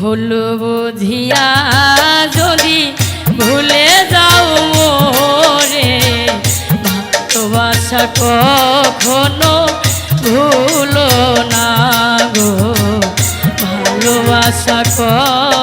ভুল বুঝিয়া যদি ভুলে যাও রে ভালোবাসা কখনো ভুলো না গো। ভালোবাসা কখনো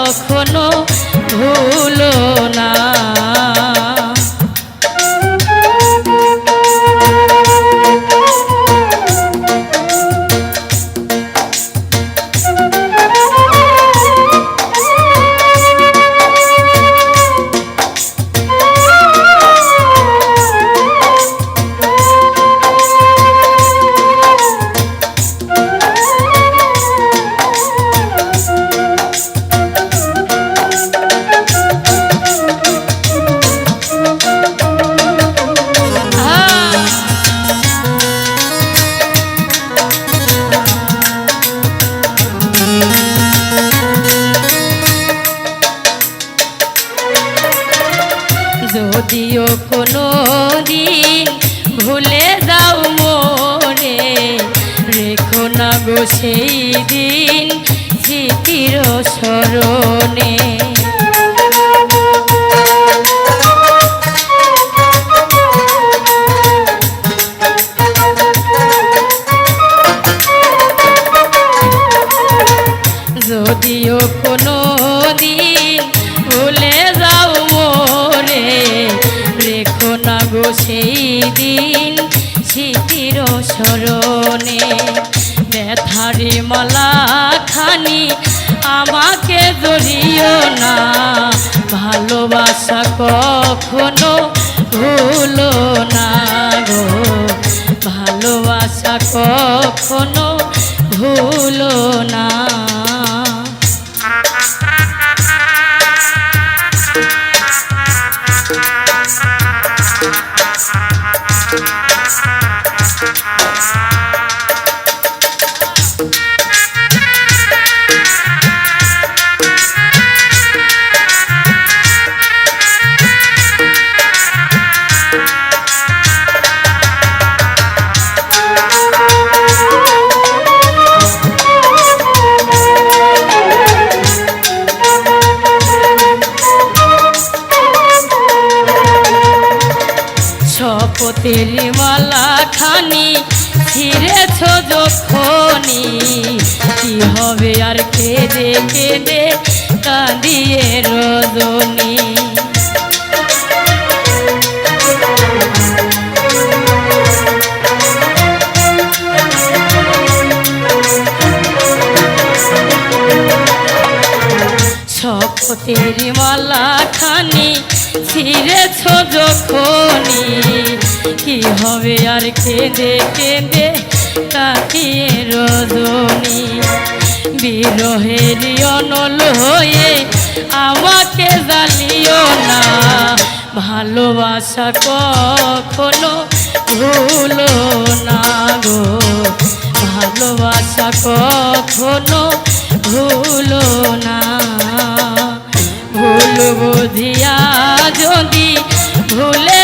যদিও কোনো দিন। ভুলে যাও মোরে রেখো না গো সেই দিন স্মৃতির স্মরণে। যদিও কোনো গো সেই দিন স্মৃতির স্মরণে ব্যথারে মালা খানি আমাকে জড়িও না। ভালোবাসা কখনো ভুলো না গো। ভালোবাসা কখনো ভুলো না। শপথের মালা খানি ছিঁড়েছ যখনি কি হবে আর কেঁদে কেঁদে কাঁদিয়ে রজনী? মালা খানি ছিঁড়েছ যখনি কি হবে আর কেঁদে কেঁদে কাটিয়ে রজনী। বিরহের অনল হয়ে আমাকে জ্বালিও না। ভালোবাসা কখনো ভুলো না গো। ভালোবাসা কখনো ভুলো না বুঝিয়া যদি ভুলে